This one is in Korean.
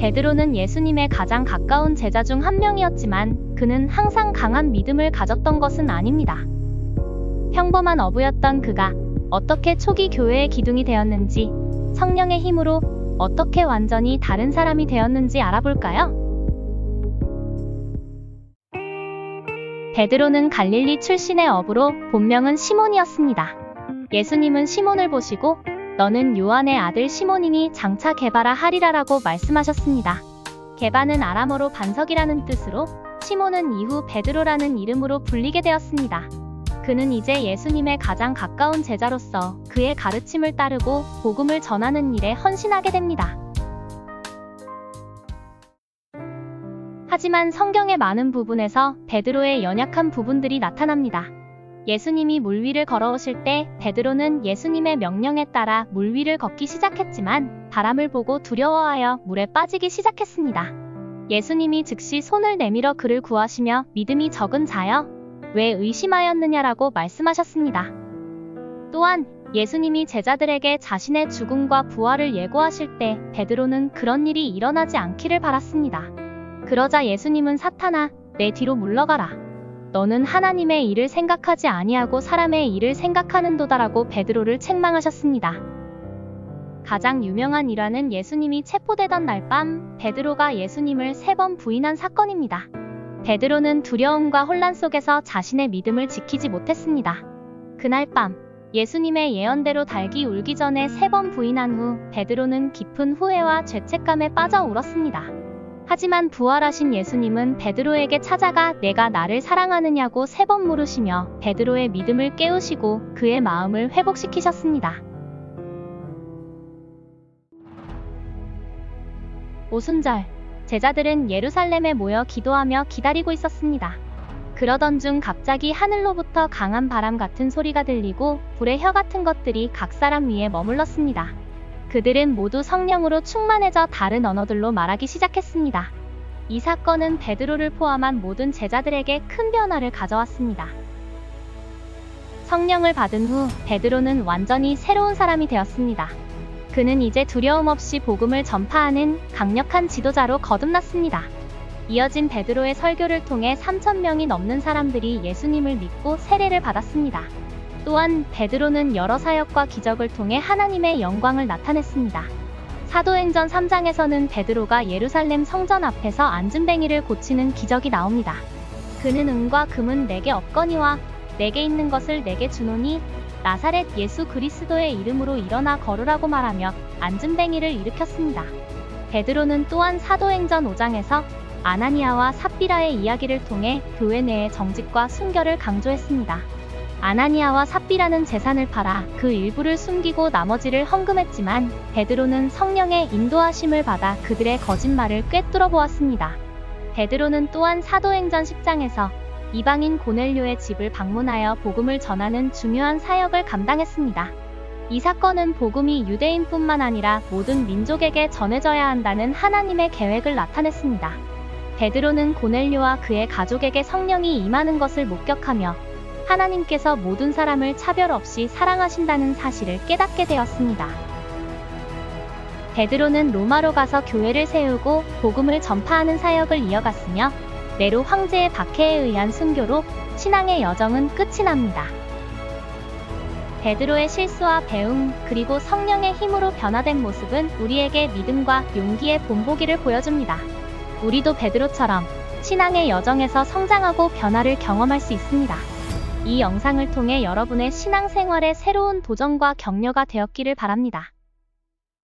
베드로는 예수님의 가장 가까운 제자 중 한 명이었지만 그는 항상 강한 믿음을 가졌던 것은 아닙니다. 평범한 어부였던 그가 어떻게 초기 교회의 기둥이 되었는지 성령의 힘으로 어떻게 완전히 다른 사람이 되었는지 알아볼까요? 베드로는 갈릴리 출신의 어부로 본명은 시몬이었습니다. 예수님은 시몬을 보시고 너는 요한의 아들 시몬이니 장차 개바라 하리라라고 말씀하셨습니다. 개바는 아람어로 반석이라는 뜻으로 시몬은 이후 베드로라는 이름으로 불리게 되었습니다. 그는 이제 예수님의 가장 가까운 제자로서 그의 가르침을 따르고 복음을 전하는 일에 헌신하게 됩니다. 하지만 성경의 많은 부분에서 베드로의 연약한 부분들이 나타납니다. 예수님이 물 위를 걸어오실 때 베드로는 예수님의 명령에 따라 물 위를 걷기 시작했지만 바람을 보고 두려워하여 물에 빠지기 시작했습니다. 예수님이 즉시 손을 내밀어 그를 구하시며 믿음이 적은 자여 왜 의심하였느냐라고 말씀하셨습니다. 또한 예수님이 제자들에게 자신의 죽음과 부활을 예고하실 때 베드로는 그런 일이 일어나지 않기를 바랐습니다. 그러자 예수님은 사탄아 내 뒤로 물러가라. 너는 하나님의 일을 생각하지 아니하고 사람의 일을 생각하는도다라고 베드로를 책망하셨습니다. 가장 유명한 일화는 예수님이 체포되던 날 밤 베드로가 예수님을 세 번 부인한 사건입니다. 베드로는 두려움과 혼란 속에서 자신의 믿음을 지키지 못했습니다. 그날 밤 예수님의 예언대로 닭이 울기 전에 세 번 부인한 후 베드로는 깊은 후회와 죄책감에 빠져 울었습니다. 하지만 부활하신 예수님은 베드로에게 찾아가 내가 나를 사랑하느냐고 세 번 물으시며 베드로의 믿음을 깨우시고 그의 마음을 회복시키셨습니다. 오순절, 제자들은 예루살렘에 모여 기도하며 기다리고 있었습니다. 그러던 중 갑자기 하늘로부터 강한 바람 같은 소리가 들리고 불의 혀 같은 것들이 각 사람 위에 머물렀습니다. 그들은 모두 성령으로 충만해져 다른 언어들로 말하기 시작했습니다. 이 사건은 베드로를 포함한 모든 제자들에게 큰 변화를 가져왔습니다. 성령을 받은 후 베드로는 완전히 새로운 사람이 되었습니다. 그는 이제 두려움 없이 복음을 전파하는 강력한 지도자로 거듭났습니다. 이어진 베드로의 설교를 통해 3천명이 넘는 사람들이 예수님을 믿고 세례를 받았습니다. 또한 베드로는 여러 사역과 기적을 통해 하나님의 영광을 나타냈습니다. 사도행전 3장에서는 베드로가 예루살렘 성전 앞에서 앉은뱅이를 고치는 기적이 나옵니다. 그는 은과 금은 내게 없거니와 내게 있는 것을 내게 주노니 나사렛 예수 그리스도의 이름으로 일어나 걸으라고 말하며 앉은뱅이를 일으켰습니다. 베드로는 또한 사도행전 5장에서 아나니아와 삽비라의 이야기를 통해 교회 내의 정직과 순결을 강조했습니다. 아나니아와 삽비라는 재산을 팔아 그 일부를 숨기고 나머지를 헌금했지만 베드로는 성령의 인도하심을 받아 그들의 거짓말을 꿰뚫어 보았습니다. 베드로는 또한 사도행전 10장에서 이방인 고넬료의 집을 방문하여 복음을 전하는 중요한 사역을 감당했습니다. 이 사건은 복음이 유대인뿐만 아니라 모든 민족에게 전해져야 한다는 하나님의 계획을 나타냈습니다. 베드로는 고넬료와 그의 가족에게 성령이 임하는 것을 목격하며 하나님께서 모든 사람을 차별 없이 사랑하신다는 사실을 깨닫게 되었습니다. 베드로는 로마로 가서 교회를 세우고 복음을 전파하는 사역을 이어갔으며 네로 황제의 박해에 의한 순교로 신앙의 여정은 끝이 납니다. 베드로의 실수와 배움 그리고 성령의 힘으로 변화된 모습은 우리에게 믿음과 용기의 본보기를 보여줍니다. 우리도 베드로처럼 신앙의 여정에서 성장하고 변화를 경험할 수 있습니다. 이 영상을 통해 여러분의 신앙생활에 새로운 도전과 격려가 되었기를 바랍니다.